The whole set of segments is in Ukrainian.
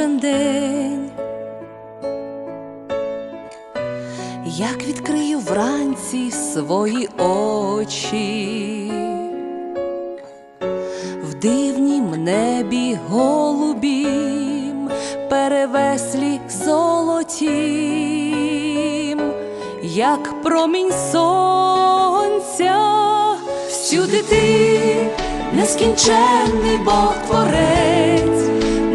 кожен день, як відкрию вранці свої очі, в дивнім небі голубім, перевеслі золотім, як промінь сонця, всюди ти нескінченний Бог Творець,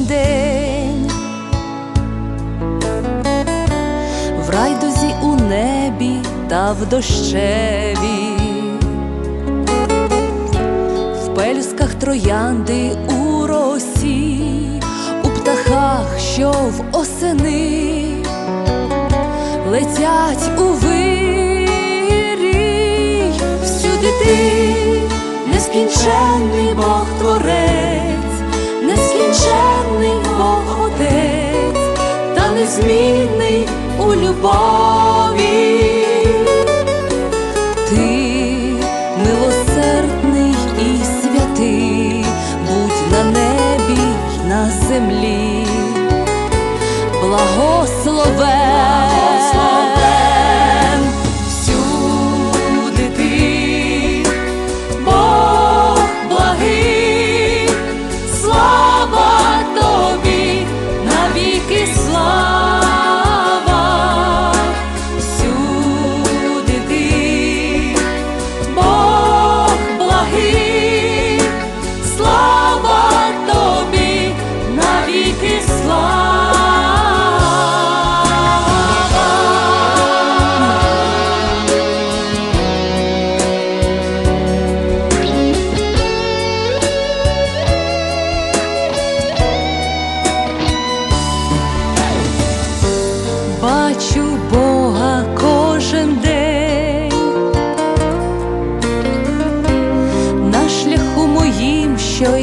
кожен день, в райдузі у небі та в дощеві, в пелюсках троянди у росі, у птахах, що в осени. Летять у вирій, всюди ти, нескінченний Бог Творець, незмінний у любові. Ти милосердний і святий, будь на небі на землі благословен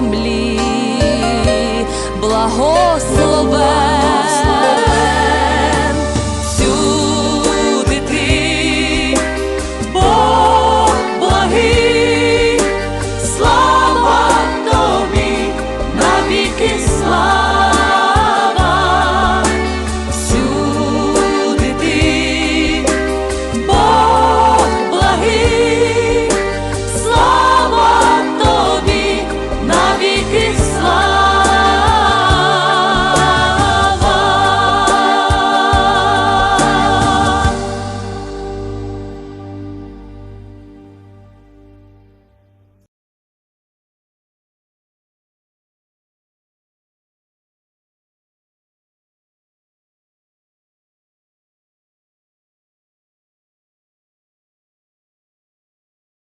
землі, благословен.